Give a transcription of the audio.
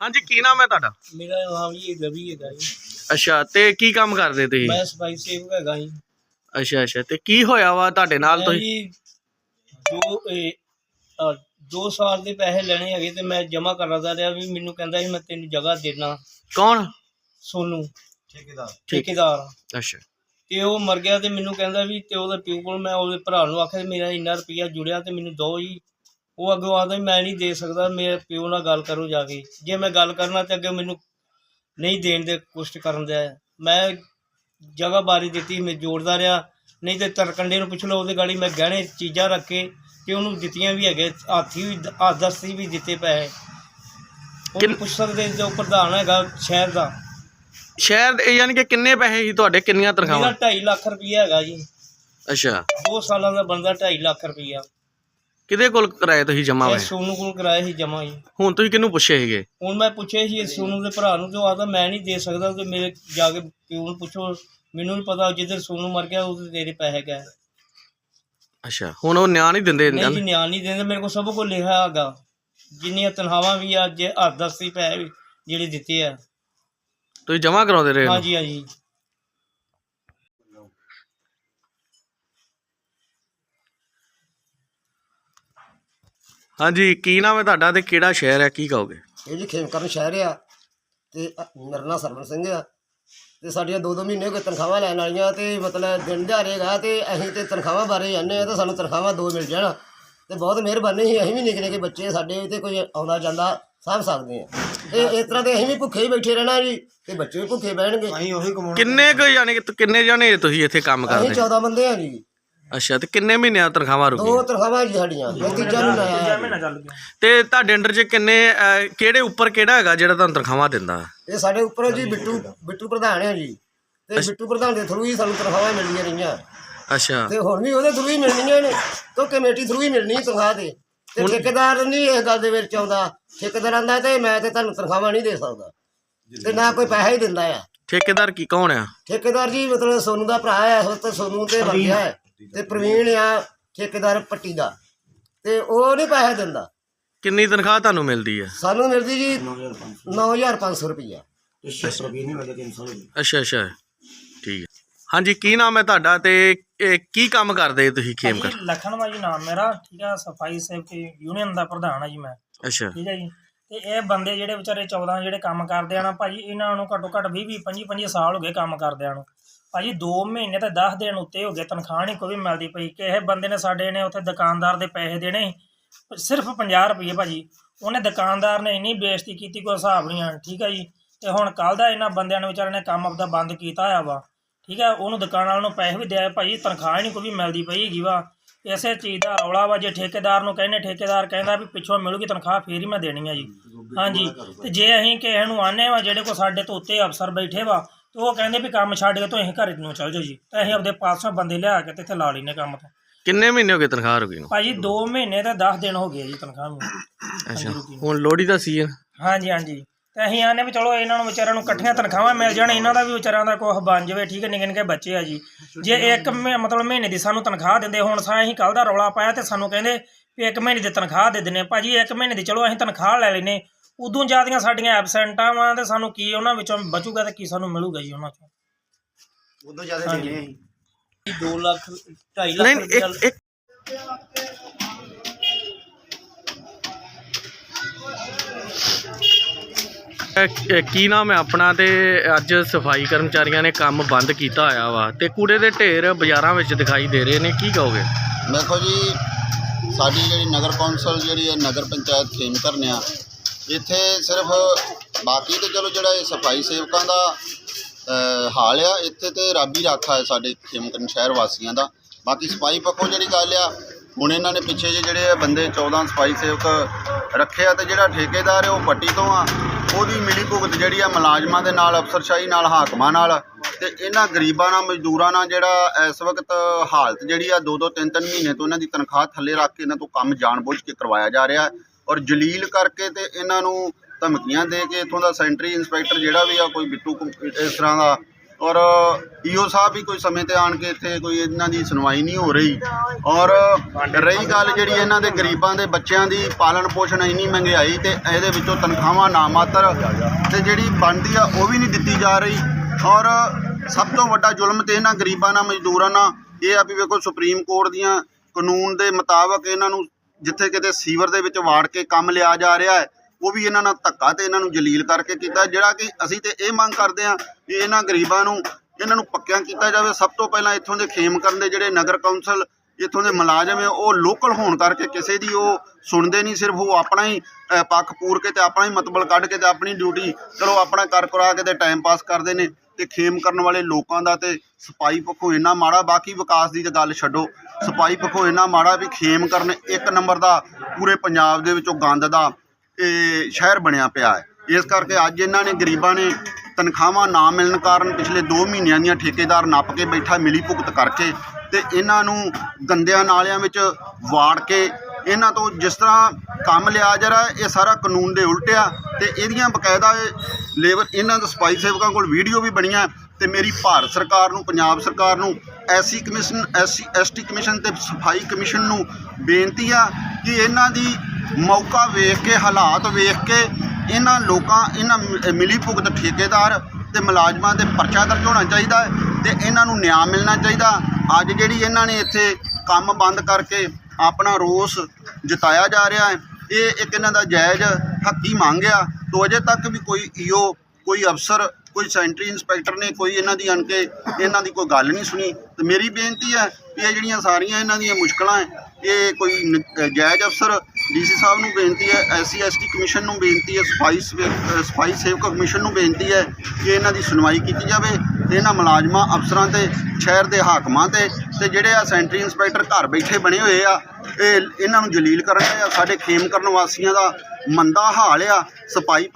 ਹਾਂਜੀ ਕੀ ਨਾਮ ਹੈ ਤੁਹਾਡਾ? ਮੇਰਾ ਨਾਮ ਜੀ ਰਵੀ ਹੈਗਾ ਜੀ। ਅੱਛਾ ਤੇ ਕੀ ਕੰਮ ਕਰਦੇ ਤੁਸੀਂ? ਮੈਂ ਸਫ਼ਾਈ ਸੇਵਕ ਹੈਗਾ ਜੀ। ਅੱਛਾ ਅੱਛਾ ਤੇ ਕੀ ਹੋਇਆ ਵਾ ਤੁਹਾਡੇ ਨਾਲ ਮੈਂ ਤੁਸੀਂ? ਜੀ ਦੋ ਇਹ, ਦੋ ਸਾਲ ਦੇ ਪੈਸੇ ਲੈਣੇ ਹੈਗੇ ਤੇ ਮੈਂ ਜਮ੍ਹਾਂ ਕਰਦਾ ਰਿਹਾ ਵੀ ਮੈਨੂੰ ਕਹਿੰਦਾ ਸੀ ਮੈਂ ਤੈਨੂੰ ਜਗ੍ਹਾ ਦੇਣਾ। ਕੌਣ? ਸੋਨੂੰ। ਠੀਕ। ਠੇਕੇਦਾਰ। ਅੱਛਾ। ਤੇ ਉਹ ਮਰ ਗਿਆ ਤੇ ਮੈਨੂੰ ਕਹਿੰਦਾ ਵੀ ਤੇ ਉਹਦੇ ਪਿਓ ਕੋਲ ਮੈਂ ਉਹਦੇ ਭਰਾ ਨੂੰ ਆਖਿਆ ਮੇਰਾ ਇੰਨਾ ਰੁਪਈਆ ਜੁੜਿਆ ਤੇ ਮੈਨੂੰ ਦੋ ਹੀ ਉਹ ਅੱਗੋਂ ਆਖਦਾ ਵੀ ਮੈਂ ਨਹੀਂ ਦੇ ਸਕਦਾ ਮੇਰੇ ਪਿਓ ਨਾਲ ਗੱਲ ਕਰੋ ਜਾ ਕੇ। ਜੇ ਮੈਂ ਗੱਲ ਕਰਨਾ ਤੇ ਅੱਗੇ ਮੈਨੂੰ ਨਹੀਂ ਦੇਣ ਦੇ ਕੋਸ਼ਿਸ਼ ਕਰਨ ਦਿਆ। ਮੈਂ ਜਗ੍ਹਾ ਬਾਰੀ ਦਿੱਤੀ ਮੈਂ ਜੋੜਦਾ ਰਿਹਾ। ਨਹੀਂ ਤੇ ਤਰਕੰਡੇ ਨੂੰ ਪੁੱਛ ਲਓ ਉਹਦੇ ਗਾੜੀ ਮੈਂ ਗਹਿਣੇ ਚੀਜ਼ਾਂ ਰੱਖ ਕੇ ਤੇ ਉਹਨੂੰ ਦਿੱਤੀਆਂ ਵੀ ਹੈਗੇ ਹਾਥੀ ਵੀ ਹੱਥ ਦਸਤੀ ਵੀ ਦਿੱਤੇ ਪੈਸੇ। ਉਹ ਪੁੱਛ ਸਕਦੇ ਜੋ ਪ੍ਰਧਾਨ ਹੈਗਾ ਸ਼ਹਿਰ ਦਾ। ਸ਼ਹਿਰ ਯਾਨੀ ਕਿ ਕਿੰਨੇ ਪੈਸੇ ਸੀ ਤੁਹਾਡੇ? ਕਿੰਨੀਆਂ ਮੇਰਾ ਤਨਖਾਹਾਂ 2.5 ਲੱਖ ਰੁਪਈਆ ਹੈਗਾ ਜੀ। ਅੱਛਾ। ਦੋ ਸਾਲਾਂ ਦਾ ਬੰਦਾ 2.5 ਲੱਖ ਰੁਪਈਆ। ਕਿਹਦੇ ਕੋਲ ਕਰਾਏ ਤੁਸੀਂ ਜਮਾ ਇਹ ਹੋਏ ਸੋਨੂੰ ਕੋਲ ਕਰਾਇਆ ਸੀ ਜਮਾ ਜੀ। ਹੁਣ ਤੁਸੀਂ ਕਿਹਨੂੰ ਪੁੱਛੇ ਸੀਗੇ? ਹੁਣ ਮੈਂ ਪੁੱਛਿਆ ਸੀ ਇਸ ਸੋਨੂੰ ਦੇ ਭਰਾ ਨੂੰ ਤੇ ਉਹ ਆਦਾ ਮੈਂ ਨਹੀਂ ਦੇ ਸਕਦਾ ਤੇ ਮੇਰੇ ਜਾ ਕੇ ਪਿਓ ਨੂੰ ਪੁੱਛੋ ਮੈਨੂੰ ਨਹੀਂ ਪਤਾ ਜਿੱਧਰ ਸੋਨੂੰ ਮਰ ਗਿਆ ਉਹਦੇ ਤੇਰੇ ਪੈਸੇ ਗਏ। ਅੱਛਾ ਹੁਣ ਉਹ ਨਿਆਂ ਨਹੀਂ ਦਿੰਦੇ ਨਹੀਂ ਜੀ ਨਿਆਂ ਨਹੀਂ ਦਿੰਦੇ ਮੇਰੇ ਕੋਲ ਸਭ ਕੁਝ ਲਿਖਿਆ ਹੈਗਾ। ਜਿੰਨੀਆਂ ਤਨਖਾਹਾਂ ਵੀ ਆ ਜੇ ਹੱਥ ਦਸਤੀ ਪੈਸੇ ਵੀ ਜਿਹੜੇ ਦਿੱਤੇ ਆ। ਤੁਸੀਂ ਜਮਾ ਕਰਾਉਂਦੇ ਰਹੇ ਹੋ? ਹਾਂਜੀ ਹਾਂਜੀ। ਹਾਂਜੀ ਕੀ ਨਾਮ ਹੈ ਤੁਹਾਡਾ ਤੇ ਕਿਹੜਾ ਸ਼ਹਿਰ ਹੈ? ਕੀ ਕਹੋਗੇ? ਇਹ ਜੀ ਖੇਮਕਰਨ ਸ਼ਹਿਰ ਆ ਤੇ ਅ- ਮੇਰਾ ਨਾਂ ਸਰਵਣ ਸਿੰਘ ਆ ਤੇ ਸਾਡੀਆਂ ਦੋ ਦੋ ਮਹੀਨੇ ਹੋ ਗਏ ਤਨਖਾਹਾਂ ਲੈਣ ਵਾਲੀਆਂ ਤੇ ਮਤਲਬ ਦਿਨ ਦਿਹਾੜੇਗਾ ਤੇ ਅਸੀਂ ਤੇ ਤਨਖਾਹਾਂ ਬਾਰੇ ਜਾਂਦੇ ਆ ਤੇ ਸਾਨੂੰ ਤਨਖਾਹਾਂ ਦੋ ਮਿਲ ਜਾਣ ਤੇ ਬਹੁਤ ਮਿਹਰਬਾਨੀ ਸੀ ਅਸੀਂ ਵੀ ਨਿੱਕੇ ਨਿੱਕੇ ਬੱਚੇ ਸਾਡੇ ਤੇ ਕੋਈ ਆਉਂਦਾ ਜਾਂਦਾ ਸਾਂਭ ਸਕਦੇ ਆ ਤੇ ਇਸ ਤਰ੍ਹਾਂ ਤੇ ਅਸੀਂ ਵੀ ਭੁੱਖੇ ਹੀ ਬੈਠੇ ਰਹਿਣਾ ਜੀ ਤੇ ਬੱਚੇ ਵੀ ਭੁੱਖੇ ਬਹਿਣਗੇ। ਕਿੰਨੇ ਕੁ ਯਾਨੀ ਕਿ ਕਿੰਨੇ ਜਾਣੇ ਤੁਸੀਂ ਇੱਥੇ ਕੰਮ ਅਸੀਂ ਕਰਦੇ? 14 ਬੰਦੇ ਆ ਜੀ। ਅੱਛਾ ਤੇ ਕਿੰਨੇ ਮਹੀਨਿਆਂ ਤਨਖਾਹਾਂ ਦੋ ਰੁਕੀਆਂ ਤਨਖਾਹਾਂ ਜੀ ਸਾਡੀਆਂ ਇਹ ਤੀਜਾ ਮਹੀਨਾ ਆਇਆ ਤੇ ਤੁਹਾਡੇ ਅੰਡਰ 'ਚ ਕਿੰਨੇ ਅਹ, ਕਿਹੜੇ ਉੱਪਰ ਕਿਹੜਾ ਹੈਗਾ ਜਿਹੜਾ ਤੁਹਾਨੂੰ ਤਨਖਾਹਾਂ ਦਿੰਦਾ? ਇਹ ਸਾਡੇ ਉੱਪਰ ਜੀ ਬਿੱਟੂ ਬਿੱਟੂ ਪ੍ਰਧਾਨ ਆ ਜੀ। ਤੇ ਬਿੱਟੂ ਪ੍ਰਧਾਨ ਦੇ ਥਰੂ ਹੀ ਸਾਨੂੰ ਤਨਖਾਹਾਂ ਮਿਲਦੀਆਂ ਰਹੀਆਂ। ਅੱਛਾ। ਤੇ ਹੁਣ ਵੀ ਉਹਦੇ ਥਰੂ ਹੀ ਮਿਲਣੀਆਂ ਨੇ ਕਿਉਂ ਕਮੇਟੀ ਥਰੂ ਹੀ ਮਿਲਣੀ ਤਨਖਾਹ ਤੇ। ਤੇ ਠੇਕੇਦਾਰ ਨਹੀਂ ਇਸ ਗੱਲ ਦੇ ਵਿੱਚ ਆਉਂਦਾ। ਠੇਕੇਦਾਰ ਆਂਦਾ ਤੇ ਮੈਂ ਤੇ ਤੁਹਾਨੂੰ ਤਨਖਾਹਾਂ ਨਹੀਂ ਦੇ ਸਕਦਾ। ਤੇ ਨਾ ਕੋਈ ਪੈਸਾ ਹੀ ਦਿੰਦਾ ਆ। ਠੇਕੇਦਾਰ ਕੀ ਕੌਣ ਆ? ਠੇਕੇਦਾਰ ਜੀ ਮਤਲਬ ਸੋਨੂ ਦਾ ਭਰਾ ਹੈ ਉਹ ਤਾਂ ਸੋਨੂ ਤੇ ਬੰਦਿਆ ਹੈ। ਤੇ ਪ੍ਰਵੀਨ ਆ ਠੇਕੇਦਾਰ ਪੱਟੀ ਦਾ। ਤੇ ਉਹ ਨਹੀਂ ਪੈਸਾ ਦਿੰਦਾ। ਕਿੰਨੀ ਤਨਖਾਹ ਤੁਹਾਨੂੰ ਮਿਲਦੀ ਹੈ? ਸਾਨੂੰ ਮਿਲਦੀ ਜੀ 9500 ਰੁਪਈਆ। ਅੱਛਾ ਅੱਛਾ। ਠੀਕ ਹੈ। ਹਾਂਜੀ ਕੀ ਨਾਮ ਹੈ ਤੁਹਾਡਾ ਤੇ ਇਹ ਕੀ ਕੰਮ ਕਰਦੇ ਤੁਸੀਂ ਖੇਮ ਕਰ? ਲਖਨਵਾ ਜੀ ਨਾਮ ਮੇਰਾ ਠੀਕ ਆ ਸਫ਼ਾਈ ਸੇਵਕ ਯੂਨੀਅਨ ਦਾ ਪ੍ਰਧਾਨ ਆ ਜੀ ਮੈਂ। ਅੱਛਾ। ਠੀਕ ਹੈ ਜੀ। ਤੇ ਇਹ ਬੰਦੇ ਜਿਹੜੇ ਵਿਚਾਰੇ 14 ਜਿਹੜੇ ਕੰਮ ਕਰਦੇ ਆ ਨਾ ਭਾਜੀ ਇਹਨਾਂ ਨੂੰ ਘੱਟੋ ਘੱਟ 20 20 25 25 ਸਾਲ ਹੋ ਗਏ ਕੰਮ ਕਰਦਿਆਂ ਨੂੰ। ਭਾਜੀ 2 ਮਹੀਨੇ ਤੇ 10 ਦਿਨ ਉੱਤੇ ਹੋ ਗਏ ਤਨਖਾਹ ਨਹੀਂ ਕੋਈ ਵੀ ਮਿਲਦੀ ਪਈ। ਕਿਸੇ ਬੰਦੇ ਨੇ ਸਾਡੇ ਨੇ ਉੱਥੇ ਦੁਕਾਨਦਾਰ ਦੇ ਪੈਸੇ ਦੇਣੇ ਸਿਰਫ 50 ਰੁਪਏ ਭਾਜੀ। ਉਹਨੇ ਦੁਕਾਨਦਾਰ ਨੇ ਇੰਨੀ ਬੇਇੱਜ਼ਤੀ ਕੀਤੀ ਕੋਈ ਹਿਸਾਬ ਨਹੀਂ ਆ ਠੀਕ ਹੈ ਜੀ। ਤੇ ਹੁਣ ਕੱਲ ਦਾ ਇਹਨਾਂ ਬੰਦਿਆਂ ਨੇ ਵਿਚਾਰੇ ਨੇ ਕੰਮ ਆਪਦਾ ਬੰਦ ਕੀਤਾ ਹੋਇਆ ਵਾ। ਠੀਕ ਹੈ ਉਹਨੂੰ ਦੁਕਾਨ ਵਾਲਿਆਂ ਨੂੰ ਪੈਸੇ ਵੀ ਦਿਆ ਭਾਜੀ ਤਨਖਾਹ ਨਹੀਂ ਕੋਈ ਵੀ ਮਿਲਦੀ ਪਈ ਹੈਗੀ ਵਾ। ਇਸੇ ਚੀਜ਼ ਦਾ ਰੌਲਾ ਵਾ। ਜੇ ਠੇਕੇਦਾਰ ਨੂੰ ਕਹਿੰਦੇ ਠੇਕੇਦਾਰ ਕਹਿੰਦਾ ਵੀ ਪਿੱਛੋਂ ਮਿਲੂਗੀ ਤਨਖਾਹ ਫੇਰ ਹੀ ਮੈਂ ਦੇਣੀ ਆ ਜੀ। ਹਾਂਜੀ। ਤੇ ਜੇ ਅਸੀਂ ਕਿਸੇ ਨੂੰ ਆਨੇ ਵਾ ਜਿਹੜੇ ਕੋ ਸਾਡੇ ਤੋਂ ਉੱਤੇ ਅਫਸਰ ਬੈਠੇ ਵਾ ਤੇ ਉਹ ਕਹਿੰਦੇ ਵੀ ਕੰਮ ਛੱਡ ਕੇ ਤੁਸੀਂ ਘਰੇ ਨੂੰ ਚੱਲ ਜਾਓ ਜੀ। ਤੇ ਅਸੀਂ ਆਪਦੇ ਪਾਸੋਂ ਬੰਦੇ ਲਿਆ ਕੇ ਤੇ ਇੱਥੇ ਲਾ ਲੈਨੇ ਕੰਮ ਤੋਂ। ਕਿੰਨੇ ਮਹੀਨੇ ਹੋ ਗਏ ਤਨਖਾਹ ਰੁਕੀ ਨੂੰ? ਭਾਜੀ 2 ਮਹੀਨੇ ਤੇ 10 ਦਿਨ ਹੋ ਗਏ ਜੀ ਤਨਖਾਹ ਨੂੰ। ਅੱਛਾ। ਹੁਣ ਲੋਹੜੀ ਦਾ ਸੀਜ਼ਨ। ਹਾਂਜੀ ਹਾਂਜੀ। ਤੇ ਅਸੀਂ ਆਨੇ ਵੀ ਚਲੋ ਇਹਨਾਂ ਨੂੰ ਵਿਚਾਰਿਆਂ ਨੂੰ ਇਕੱਠੀਆਂ ਤਨਖਾਹਾਂ ਮਿਲ ਜਾਣ ਇਹਨਾਂ ਦਾ ਵੀ ਵਿਚਾਰਿਆਂ ਦਾ ਕੁਛ ਬਣ ਜਾਵੇ ਠੀਕ ਹੈ ਨਿੱਕੇ ਨਿੱਕੇ ਬੱਚੇ ਆ ਜੀ। ਜੇ ਇੱਕ ਮਹੀ- ਮਤਲਬ ਮਹੀਨੇ ਦੀ ਸਾਨੂੰ ਤਨਖਾਹ ਦਿੰਦੇ ਹੁਣ ਸਾ ਅਸੀਂ ਕੱਲ ਦਾ ਰੌਲਾ ਪਾਇਆ ਤੇ ਸਾਨੂੰ ਕਹਿੰਦੇ ਵੀ ਇੱਕ ਮਹੀਨੇ ਦੀ ਤਨਖਾਹ ਦੇ ਦਿੰਨੇ ਭਾਜੀ ਇੱਕ ਮਹੀਨੇ ਦੀ ਚਲੋ ਅਸੀਂ ਤਨਖਾਹ ਲੈ ਲੈਨੇ ਉਦੋਂ ਜ਼ਿਆਦੀਆਂ ਸਾਡੀਆਂ ਐਬਸੈਂਟਾਂ ਵਾਂ ਤੇ ਸਾਨੂੰ ਕੀ ਉਹਨਾਂ ਵਿੱਚੋਂ ਬਚੂਗਾ ਤੇ ਕੀ ਸਾਨੂੰ ਮਿਲੂਗਾ ਜੀ ਉਹਨਾਂ ਚੋਂ? ਉਦੋਂ ਜ਼ਿਆਦਾ ਦੇਣੇ ਆ 2 ਲੱਖ 2.5 ਲੱਖ ਨਹੀਂ ਇੱਕ ਕੀ ਨਾਮ ਹੈ ਆਪਣਾ ਤੇ ਅੱਜ ਸਫ਼ਾਈ ਕਰਮਚਾਰੀਆਂ ਨੇ ਕੰਮ ਬੰਦ ਕੀਤਾ ਹੋਇਆ ਵਾ ਤੇ ਕੂੜੇ ਦੇ ਢੇਰ ਬਾਜ਼ਾਰਾਂ ਵਿੱਚ ਦਿਖਾਈ ਦੇ ਰਹੇ ਨੇ ਕੀ ਕਹੋਗੇ? ਦੇਖੋ ਜੀ ਸਾਡੀ ਜਿਹੜੀ ਨਗਰ ਕੌਂਸਲ ਜਿਹੜੀ ਹੈ ਨਗਰ ਪੰਚਾਇਤ ਖੇਮਕਰਨ ਆ ਇੱਥੇ ਸਿਰਫ ਬਾਕੀ ਤੇ ਚਲੋ ਜਿਹੜਾ ਇਹ ਸਫ਼ਾਈ ਸੇਵਕਾਂ ਦਾ ਹਾਲ ਆ, ਇੱਥੇ ਤੇ ਰੱਬ ਹੀ ਰਾਖਾ ਹੈ ਸਾਡੇ ਖੇਮਕਰਨ ਸ਼ਹਿਰ ਵਾਸੀਆਂ ਦਾ। ਬਾਕੀ ਸਫ਼ਾਈ ਪੱਖੋਂ ਜਿਹੜੀ ਗੱਲ ਆ, ਹੁਣ ਇਹਨਾਂ ਨੇ ਪਿੱਛੇ ਜਿਹੇ ਜਿਹੜੇ ਆ ਬੰਦੇ 14 ਸਫ਼ਾਈ ਸੇਵਕ ਰੱਖਿਆ ਆ ਤੇ ਜਿਹੜਾ ਠੇਕੇਦਾਰ ਹੈ ਉਹ ਪੱਟੀ ਤੋਂ ਆ, ਉਹਦੀ ਮਿਲੀ ਭੁਗਤ ਜਿਹੜੀ ਆ ਮੁਲਾਜ਼ਮਾਂ ਦੇ ਨਾਲ, ਅਫਸਰਸ਼ਾਹੀ ਨਾਲ, ਹਾਕਮਾਂ ਨਾਲ। ਤੇ ਇਹਨਾਂ ਗਰੀਬਾਂ ਨਾਲ, ਮਜ਼ਦੂਰਾਂ ਨਾਲ ਜਿਹੜਾ ਇਸ ਵਕਤ ਹਾਲਤ ਜਿਹੜੀ ਆ ਦੋ ਦੋ ਤਿੰਨ ਤਿੰਨ ਮਹੀਨੇ ਤੋਂ ਇਹਨਾਂ ਦੀ ਤਨਖਾਹ ਥੱਲੇ ਰੱਖ ਕੇ ਇਹਨਾਂ ਤੋਂ ਕੰਮ ਜਾਣਬੁੱਝ ਕੇ ਕਰਵਾਇਆ ਜਾ ਰਿਹਾ। ਹੈ ਔਰ ਜਲੀਲ ਕਰਕੇ ਤੇ ਇਹਨਾਂ ਨੂੰ ਧਮਕੀਆਂ ਦੇ ਕੇ ਇਥੋਂ ਦਾ ਸੈਂਟਰੀ ਇੰਸਪੈਕਟਰ ਜਿਹੜਾ ਵੀ ਆ, ਕੋਈ ਬਿੱਟੂ ਕੁ- ਇਸ ਤਰ੍ਹਾਂ ਦਾ। ਔਰ ਈਓ ਸਾਹਿਬ ਵੀ ਕੋਈ ਸਮੇਂ ਤੇ ਆਣ ਕੇ ਇੱਥੇ ਕੋਈ ਇਹਨਾਂ ਦੀ ਸੁਣਵਾਈ ਨਹੀਂ ਹੋ ਰਹੀ। ਔਰ ਰਹੀ ਗੱਲ ਜਿਹੜੀ ਇਹਨਾਂ ਦੇ ਗਰੀਬਾਂ ਦੇ ਬੱਚਿਆਂ ਦੀ ਪਾਲਣ ਪੋਸ਼ਣ ਇੰਨੀ ਮਹਿੰਗਾਈ ਤੇ ਇਹਦੇ ਵਿੱਚੋਂ ਤਨਖਾਹਾਂ ਨਾ ਮਾਤਰ ਤੇ ਜਿਹੜੀ ਬਣਦੀ ਆ, ਉਹ ਵੀ ਨਹੀਂ ਦਿੱਤੀ ਜਾ ਰਹੀ। ਔਰ ਸਭ ਤੋਂ ਵੱਡਾ ਜ਼ੁਲਮ ਤੇ ਇਹਨਾਂ ਗਰੀਬਾਂ ਨਾਲ, ਮਜ਼ਦੂਰਾਂ ਨਾਲ ਇਹ ਆ ਵੀ ਵੇਖੋ, ਸੁਪਰੀਮ ਕੋਰਟ ਦੀਆਂ ਕਾਨੂੰਨ ਦੇ ਮੁਤਾਬਕ ਇਹਨਾਂ ਨੂੰ ਜਿੱਥੇ ਕਿਤੇ ਸੀਵਰ ਦੇ ਵਿੱਚ ਵਾੜ ਕੇ ਕੰਮ ਲਿਆ ਜਾ ਰਿਹਾ ਹੈ, ਉਹ ਵੀ ਇਹਨਾਂ ਨਾਲ ਧੱਕਾ ਤੇ ਇਹਨਾਂ ਨੂੰ ਜਲੀਲ ਕਰਕੇ ਕੀਤਾ, ਜਿਹੜਾ ਕਿ ਅਸੀਂ ਤੇ ਇਹ ਮੰਗ ਕਰਦੇ ਹਾਂ ਕਿ ਇਹਨਾਂ ਗਰੀਬਾਂ ਨੂੰ, ਇਹਨਾਂ ਨੂੰ ਪੱਕਿਆਂ ਕੀਤਾ ਜਾਵੇ। ਸਭ ਤੋਂ ਪਹਿਲਾਂ ਇੱਥੋਂ ਦੇ ਖੇਮ ਕਰਨ ਦੇ ਜਿਹੜੇ ਨਗਰ ਕੌਂਸਲ ਇੱਥੋਂ ਦੇ ਮੁਲਾਜ਼ਮ ਹੈ, ਉਹ ਲੋਕਲ ਹੋਣ ਕਰਕੇ ਕਿਸੇ ਦੀ ਉਹ ਸੁਣਦੇ ਨਹੀਂ, ਸਿਰਫ ਉਹ ਆਪਣਾ ਹੀ ਪੱਖ ਪੂਰ ਕੇ ਤੇ ਆਪਣਾ ਹੀ ਮਤਲਬ ਕੱਢ ਕੇ ਤੇ ਆਪਣੀ ਡਿਊਟੀ ਚਲੋ ਆਪਣਾ ਕਰ ਕਰਾ ਕੇ ਤੇ ਟਾਈਮ ਪਾਸ ਕਰਦੇ ਨੇ ਤੇ ਖੇਮ ਕਰਨ ਵਾਲੇ ਲੋਕਾਂ ਦਾ ਤੇ ਸਫ਼ਾਈ ਪੱਖੋਂ ਇੰਨਾ ਮਾੜਾ, ਬਾਕੀ ਵਿਕਾਸ ਦੀ ਤਾਂ ਗੱਲ ਛੱਡੋ ਸਫ਼ਾਈ ਪੱਖੋਂ ਇੰਨਾ ਮਾੜਾ ਵੀ ਖੇਮ ਕਰਨ ਇੱਕ ਨੰਬਰ ਦਾ ਪੂਰੇ ਪੰਜਾਬ ਦੇ ਵਿੱਚੋਂ ਗੰਦ ਦਾ ਇਹ ਸ਼ਹਿਰ ਬਣਿਆ ਪਿਆ ਹੈ। ਇਸ ਕਰਕੇ ਅੱਜ ਇਹਨਾਂ ਨੇ ਗਰੀਬਾਂ ਨੇ ਤਨਖਾਹਾਂ ਨਾ ਮਿਲਣ ਕਾਰਨ ਪਿਛਲੇ 2 ਮਹੀਨਿਆਂ ਦੀਆਂ ਠੇਕੇਦਾਰ ਨੱਪ ਕੇ ਬੈਠਾ ਮਿਲੀ ਭੁਗਤ ਕਰਕੇ ਤੇ ਇਹਨਾਂ ਨੂੰ ਗੰਦਿਆਂ ਨਾਲਿਆਂ ਵਿੱਚ ਵਾੜ ਕੇ ਇਹਨਾਂ ਤੋਂ ਜਿਸ ਤਰ੍ਹਾਂ ਕੰਮ ਲਿਆ ਜਾ ਰਿਹਾ, ਇਹ ਸਾਰਾ ਕਾਨੂੰਨ ਦੇ ਉਲਟ ਆ ਤੇ ਇਹਦੀਆਂ ਬਕਾਇਦਾ ਲੇਬਰ, ਇਹਨਾਂ ਦੇ ਸਫ਼ਾਈ ਸੇਵਕਾਂ ਕੋਲ ਵੀਡੀਓ ਵੀ ਬਣੀਆਂ ਤੇ ਮੇਰੀ ਭਾਰਤ ਸਰਕਾਰ ਨੂੰ, ਪੰਜਾਬ ਸਰਕਾਰ ਨੂੰ SC commission, SC, ST commission ਤੇ ਸਫ਼ਾਈ ਕਮਿਸ਼ਨ ਨੂੰ ਬੇਨਤੀ ਆ ਕਿ ਇਹਨਾਂ ਦੀ ਮੌਕਾ ਵੇਖ ਕੇ, ਹਾਲਾਤ ਵੇਖ ਕੇ ਇਹਨਾਂ ਲੋਕਾਂ, ਇਹਨਾਂ ਮ- ਮਿਲੀ ਭੁਗਤ ਠੇਕੇਦਾਰ ਤੇ ਮੁਲਾਜ਼ਮਾਂ ਤੇ ਪਰਚਾ ਦਰਜ ਹੋਣਾ ਚਾਹੀਦਾ ਹੈ ਤੇ ਇਹਨਾਂ ਨੂੰ ਨਿਆਂ ਮਿਲਣਾ ਚਾਹੀਦਾ ਅੱਜ ਜਿਹੜੀ ਇਹਨਾਂ ਨੇ ਇੱਥੇ ਕੰਮ ਬੰਦ ਕਰਕੇ ਆਪਣਾ ਰੋਸ ਜਤਾਇਆ ਜਾ ਰਿਹਾ ਹੈ, ਇਹ ਇੱਕ ਇਹਨਾਂ ਦਾ ਜਾਇਜ਼ ਹੱਕੀ ਮੰਗ ਆ। ਤੋਂ ਅਜੇ ਤੱਕ ਵੀ ਕੋਈ ਈਓ ਕੋਈ ਅਫਸਰ, ਕੋਈ ਸੈਂਟਰੀ ਇੰਸਪੈਕਟਰ ਨੇ ਕੋਈ ਇਹਨਾਂ ਦੀ ਅਣ ਕੇ ਇਹਨਾਂ ਦੀ ਕੋਈ ਗੱਲ ਨਹੀਂ ਸੁਣੀ। ਤੇ ਮੇਰੀ ਬੇਨਤੀ ਹੈ ਕਿ ਇਹ ਜਿਹੜੀਆਂ ਸਾਰੀਆਂ ਇਹਨਾਂ ਦੀਆਂ ਮੁਸ਼ਕਲਾਂ ਹੈ, ਇਹ ਕੋਈ ਨ- ਜਾਇਜ਼ ਅਫਸਰ ਡੀਸੀ ਸਾਹਿਬ ਨੂੰ ਬੇਨਤੀ ਹੈ ਐਸਸੀ ਐਸਟੀ ਕਮਿਸ਼ਨ ਨੂੰ ਬੇਨਤੀ ਹੈ, ਸਫ਼ਾਈ ਸਫ਼ਾਈ ਸੇਵਕ ਕਮਿਸ਼ਨ ਨੂੰ ਬੇਨਤੀ ਹੈ ਕਿ ਇਹਨਾਂ ਦੀ ਸੁਣਵਾਈ ਕੀਤੀ ਜਾਵੇ ਤੇ ਇਹਨਾਂ ਮੁਲਾਜ਼ਮਾਂ, ਅਫਸਰਾਂ ਤੇ, ਸ਼ਹਿਰ ਦੇ ਹਾਕਮਾਂ ਤੇ ਤੇ ਜਿਹੜੇ ਆ ਸੈਂਟਰੀ ਇੰਸਪੈਕਟਰ ਘਰ ਬੈਠੇ ਬਣੇ ਹੋਏ ਆ, ਇਹ ਇਹਨਾਂ ਨੂੰ ਜਲੀਲ ਕਰਨ ਆ। ਸਾਡੇ ਖੇਮ ਕਰਨ ਵਾਸੀਆਂ ਦਾ ਮੰਦਾ ਹਾਲ ਆ, ਸਫ਼ਾਈ